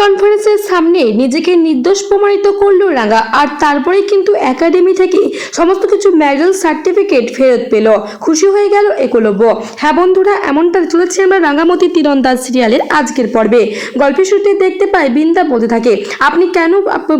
কনফারেন্সের সামনে নিজেকে নির্দোষ প্রমাণিত করল রাঙা আর তারপরে কিন্তু একাডেমি থেকে সমস্ত কিছু মেডেল সার্টিফিকেট ফেরত পেল। খুশি হয়ে গেল একলব্য। হ্যাঁ বন্ধুরা এমনটা চলেছে আমরা রাঙামতি তীরন্দাজ সিরিয়ালের আজকের পর্বে। গল্পের শুরুতে দেখতে পাই বিন্দা বলতে থাকে। আপনি কেন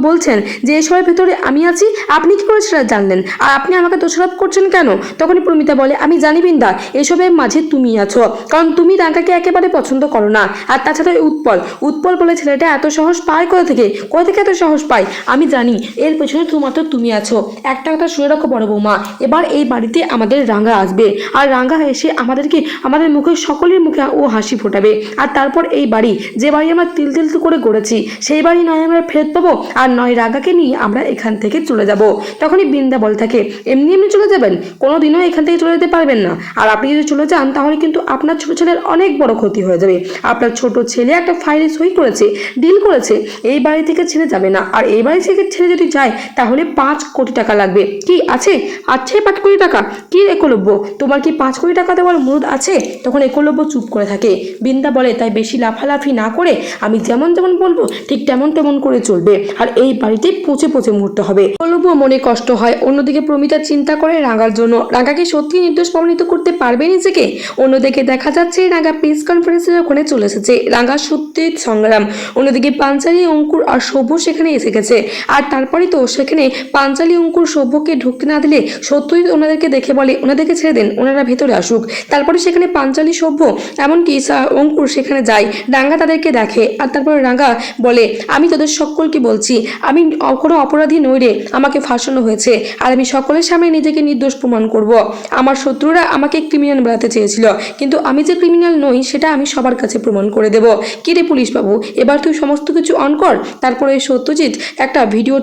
বলছেন যে এসবের ভেতরে আমি আছি? আপনি কি করে সেটা জানলেন? আর আপনি আমাকে দোষারোপ করছেন কেন? তখনই প্রমিতা বলে, আমি জানি বিন্দা এসবের মাঝে তুমি আছো। কারণ তুমি রাঙ্গাকে একেবারে পছন্দ করো না। আর তাছাড়া উৎপল উৎপল বলে ছেলেটা এত সহজ পায় কোথা থেকে? কোথা থেকে এত সহজ পায় আমি জানি। এর পেছনে শুধুমাত্র তুমি আছো। একটা কথা শুনে রাখো বড় বৌমা, এবার এই বাড়িতে আমাদের রাঙ্গা আসবে। আর রাঙ্গা এসে আমাদেরকে, আমাদের মুখে, সকলের মুখে ও হাসি ফোটাবে। আর তারপর এই বাড়ি, যে বাড়ি আমরা তিল তিল করে গড়েছি, সেই বাড়ি নয় আমরা ফেরত পাবো, আর নয় রাঙ্গাকে নিয়ে আমরা এখান থেকে চলে যাব। তখনই বিন্দা বলে থাকে, এমনি এমনি চলে যাবেন? কোনো দিনও এখান থেকে চলে যেতে পারবেন না। আর আপনি যদি চলে যান, তাহলে কিন্তু আপনার ছোট ছেলের অনেক বড় ক্ষতি হয়ে যাবে। আপনার ছোট ছেলে একটা ফাইলে সই করেছে ডিল করেছে, এই বাড়ি থেকে ছেড়ে যাবে না। আর এই বাড়ি থেকে ছেড়ে যদি যায়, তাহলে পাঁচ কোটি টাকা লাগবে। কি আছে? আছে পাঁচ কোটি টাকা? কি একলব্য? তোমার কি পাঁচ কোটি টাকা দেওয়ার অনুরোধ আছে? তখন একলব্য চুপ করে থাকে। বিন্দা বলে, তাই বেশি লাফালাফি না করে আমি যেমন যেমন বলব, ঠিক তেমন তেমন করে চলবে। আর এই বাড়িতে পচে পচে মরতে হবে। একলব্য মনে কষ্ট হয়। অন্যদিকে প্রমিতা চিন্তা করে রাঙার জন্য। রাঙাকে সত্যি নির্দোষ প্রমাণিত করতে পারবে নিজেকে? অন্যদিকে দেখা যাচ্ছে রাঙা প্রেস কনফারেন্সের ওখানে চলে এসেছে, রাঙা সত্যি সংগ্রাম। অন্যদিকে পাঞ্চালি অঙ্কুর আর সভ্য সেখানে এসে গেছে। আর তারপরে তো সেখানে পাঞ্চালি অঙ্কুর সভ্যকে ঢুকতে না দিলে সত্যই ওনাদেরকে দেখে বলে, ওনাদেরকে ছেড়ে দেন, ওনারা ভেতরে আসুক। তারপরে সেখানে পাঞ্চালি সভ্য, এমনকি অঙ্কুর সেখানে যায়, রাঙ্গা তাদেরকে দেখে। আর তারপরে রাঙ্গা বলে, আমি তোদের সকলকে বলছি, আমি কোনো অপরাধী নই রে, আমাকে ফাঁসানো হয়েছে, আর আমি সকলের সামনে নিজেকে নির্দোষ প্রমাণ করব। আমার শত্রুরা আমাকে ক্রিমিনাল বানাতে চেয়েছিল, কিন্তু আমি যে ক্রিমিনাল নই, সেটা আমি সবার কাছে প্রমাণ করে দেব। কি রে পুলিশ বাবু এবার তুই সমস্ত কিছু অন কর, তারপরে এই সত্যজিৎ একটা ভিডিও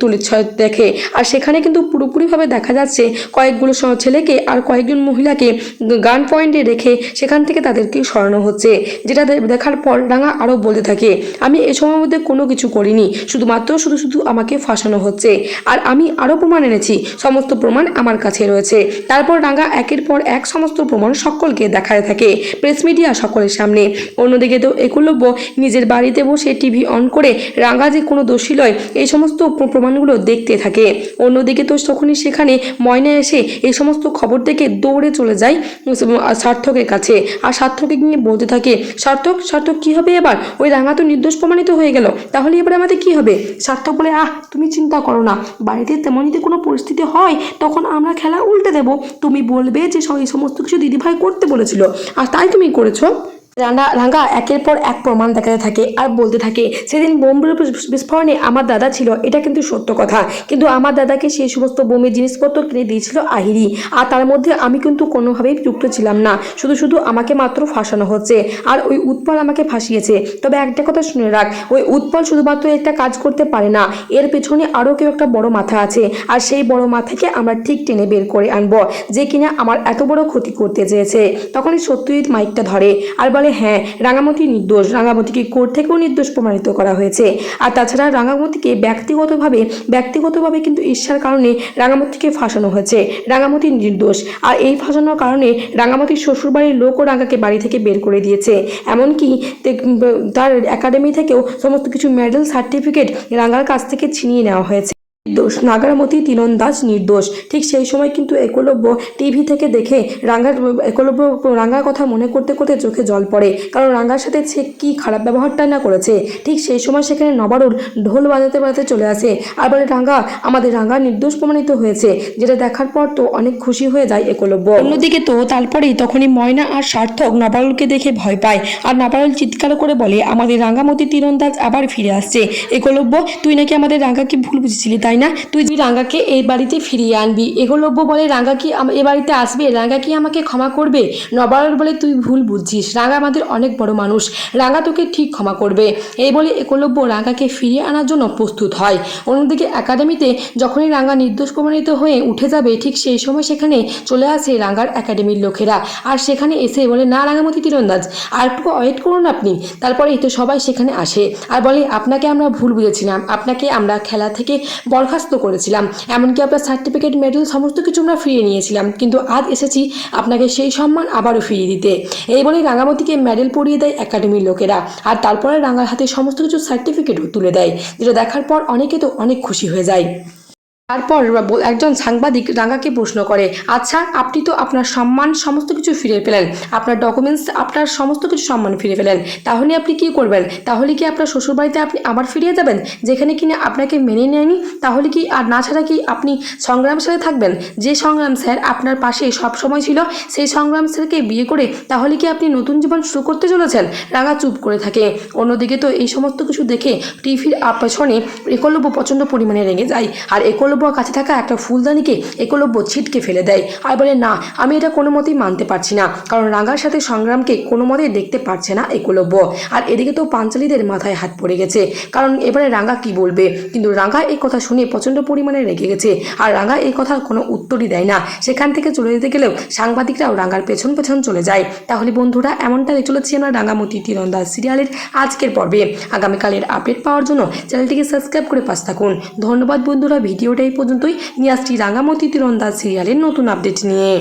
তুলে দেখে। আর সেখানে কিন্তু পুরোপুরিভাবে দেখা যাচ্ছে কয়েকগুলো ছেলেকে আর কয়েকজন মহিলাকে গান পয়েন্টে রেখে সেখান থেকে তাদেরকে সরানো হচ্ছে, যেটা দেখার পর রাঙা আরও বলতে থাকে, আমি এ সময়ের মধ্যে কোনো কিছু করিনি, শুধুমাত্র শুধু শুধু আমাকে ফাঁসানো হচ্ছে। আর আমি আরও প্রমাণ এনেছি, সমস্ত প্রমাণ আমার কাছে রয়েছে। তারপর রাঙা একের পর এক সমস্ত প্রমাণ সকলকে দেখায় থাকে প্রেস মিডিয়া সকলের সামনে। অন্যদিকে তো একলব্য নিজের বাড়িতে বসে টিভি অন করে রাঙা যে কোনো দোষী লয়, এই সমস্ত প্র- প্রমাণগুলো দেখতে থাকে। অন্যদিকে তো তখনই সেখানে ময়না এসে এই সমস্ত খবর থেকে দৌড়ে চলে যায় সার্থকের কাছে। আর সার্থকে নিয়ে বলতে থাকে, সার্থক সার্থক, কি হবে এবার? ওই রাঙা তো নির্দোষ প্রমাণিত হয়ে গেল। তাহলে এবার আমাদের কি হবে? সার্থক বলে, আহ, তুমি চিন্তা করো না। বাড়িতে তেমন যদি কোনো পরিস্থিতি হয়, তখন আমরা খেলা উল্টে দেব। তুমি বলবে যে স- এই সমস্ত কিছু দিদিভাই করতে বলেছিল। আর তাই তুমি করেছ? রাঙা রাঙা একের পর এক প্রমাণ দেখাতে থাকে আর বলতে থাকে, সেদিন বোম বিস্ফো- বিস্ফোরণে আমার দাদা ছিল, এটা কিন্তু সত্য কথা। কিন্তু আমার দাদাকে সেই সমস্ত বোমের জিনিসপত্র কিনে দিয়েছিল আহিরি। আর তার মধ্যে আমি কিন্তু কোনোভাবেই যুক্ত ছিলাম না। শুধু শুধু আমাকে মাত্র ফাঁসানো হচ্ছে। আর ওই উৎপল আমাকে ফাঁসিয়েছে। তবে একটা কথা শুনে রাখ, ওই উৎপল শুধুমাত্র একটা কাজ করতে পারে না। এর পেছনে আরও কেউ একটা বড় মাথা আছে। আর সেই বড় মাথাকে আমরা ঠিক টেনে বের করে আনব, যে কিনা আমার এত বড় ক্ষতি করতে চেয়েছে। তখনই সত্যজিৎ মাইকটা ধরে। আর বলে হ্যাঁ রাঙামতি নির্দোষ। রাঙামতিকে কোর্ট থেকেও নির্দোষ প্রমাণিত করা হয়েছে। আর তাছাড়া রাঙামতিকে ব্যক্তিগতভাবে ব্যক্তিগতভাবে কিন্তু ঈর্ষার কারণে রাঙামতিকে ফাঁসানো হয়েছে। রাঙামতি নির্দোষ। আর এই ফাঁসানোর কারণে রাঙামতির শ্বশুরবাড়ির লোকও রাঙাকে বাড়ি থেকে বের করে দিয়েছে। এমনকি তার একাডেমি থেকেও সমস্ত কিছু মেডেল সার্টিফিকেট রাঙার কাছ থেকে ছিনিয়ে নেওয়া হয়েছে। নির্দোষ। নাগারমতি তীরন্দাজ নির্দোষ। ঠিক সেই সময় কিন্তু একলব্য টিভি থেকে দেখে রাঙ্গার, একলব্য রাঙ্গার কথা মনে করতে করতে চোখে জল পড়ে। কারণ রাঙ্গার সাথে সে কী খারাপ ব্যবহারটা না করেছে? ঠিক সেই সময় সেখানে নবারুণ ঢোল বাজাতে বাজাতে চলে আসে। আর বলে, রাঙ্গা, আমাদের রাঙ্গা নির্দোষ প্রমাণিত হয়েছে। যেটা দেখার পর তো অনেক খুশি হয়ে যায় একলব্য। অন্যদিকে তো তারপরেই তখনই ময়না আর সার্থক নবারুলকে দেখে ভয় পায়। আর নবারুল চিৎকার করে বলে, আমাদের রাঙ্গামতি তীরন্দাজ আবার ফিরে আসছে। একলব্য, তুই নাকি আমাদের রাঙ্গাকে ভুল বুঝেছিলি তাই না। তুই যে রাঙ্গাকে এই বাড়িতে ফিরিয়ে আনবি একলব্য বলে রাঙ্গা কি এ বাড়িতে আসবে? রাঙ্গা কি আমাকে ক্ষমা করবে? নবারুল বলে তুই ভুল বুঝছিস। রাঙ্গা আমাদের অনেক বড় মানুষ। রাঙ্গা তোকে ঠিক ক্ষমা করবে। এই বলে একলব্য রাঙ্গাকে ফিরিয়ে আনার জন্য প্রস্তুত হয়। অন্যদিকে একাডেমিতে যখনই রাঙ্গা নির্দোষ প্রমাণিত হয়ে উঠে যাবে, ঠিক সেই সময় সেখানে চলে আসে রাঙ্গার একাডেমির লোকেরা। আর সেখানে এসে বলে, না রাঙামতি তীরন্দাজ, আর একটু ওয়েট করুন আপনি। তারপরে তো সবাই সেখানে আসে। আর বলে, আপনাকে আমরা ভুল বুঝেছিলাম। আপনাকে আমরা খেলা থেকে বন্ধ বরখাস্ত করেছিলাম। এমনকি আপনার সার্টিফিকেট মেডেল সমস্ত কিছু আমরা ফিরিয়ে নিয়েছিলাম। কিন্তু আজ এসেছি আপনাকে সেই সম্মান আবারও ফিরিয়ে দিতে। এই বলে রাঙামতিকে মেডেল পরিয়ে দেয় একাডেমির লোকেরা। আর তারপরে রাঙার হাতে সমস্ত কিছু সার্টিফিকেটও তুলে দেয়। যেটা দেখার পর অনেকে তো অনেক খুশি হয়ে যায়। তারপর একজন সাংবাদিক রাঙ্গাকে প্রশ্ন করে আচ্ছা আপনি তো আপনার সম্মান সমস্ত কিছু ফিরে পেলেন। আপনার ডকুমেন্টস আপনার সমস্ত কিছু সম্মান ফিরে পেলেন। তাহলে আপনি কি করবেন? তাহলে কি আপনার শ্বশুরবাড়িতে আপনি আবার ফিরিয়ে যাবেন? যেখানে কিনা আপনাকে মেনে নেয়নি? তাহলে কি আর না ছাড়া কি আপনি সংগ্রাম স্যারে থাকবেন? যে সংগ্রাম স্যার আপনার পাশে সব সময় ছিল, সেই সংগ্রাম স্যারকে বিয়ে করে তাহলে কি আপনি নতুন জীবন শুরু করতে চলেছেন? রাঙা চুপ করে থাকে। অন্যদিকে তো এই সমস্ত কিছু দেখে টিভির পেছনে একলব্য প্রচণ্ড পরিমাণে রেগে যায়। আর একলব্যর কাছে থাকা একটা ফুলদানিকে একলব্য ছিটকে ফেলে দেয়। আর বলে, না, আমি এটা কোনো মতেই মানতে পারছি না, কারণ রাঙার সাথে সংগ্রামকে কোনো মতেই দেখতে পারছে না একলব্য আর এদিকে তো পাঞ্চালীদের মাথায় হাত পড়ে গেছে, কারণ এবারে রাঙা কি বলবে? কিন্তু রাঙা এই কথা শুনে প্রচণ্ড পরিমাণে রেগে গেছে, আর রাঙা এই কথার কোনো উত্তরই দেয় না। সেখান থেকে চলে যেতে গেলেও সাংবাদিকরাও রাঙার পেছন পেছন চলে যায়। তাহলে বন্ধুরা এমনটা চলেছি আমরা রাঙামতি তীরন্দাজ সিরিয়ালের আজকের পর্বে। আগামীকালের আপডেট পাওয়ার জন্য চ্যানেলটিকে সাবস্ক্রাইব করে পাশ থাকুন। ধন্যবাদ বন্ধুরা এই পর্যন্তই। নিয়ে আসছি রাঙামতি তীরন্দাজ সিরিয়ালের নতুন আপডেট নিয়ে।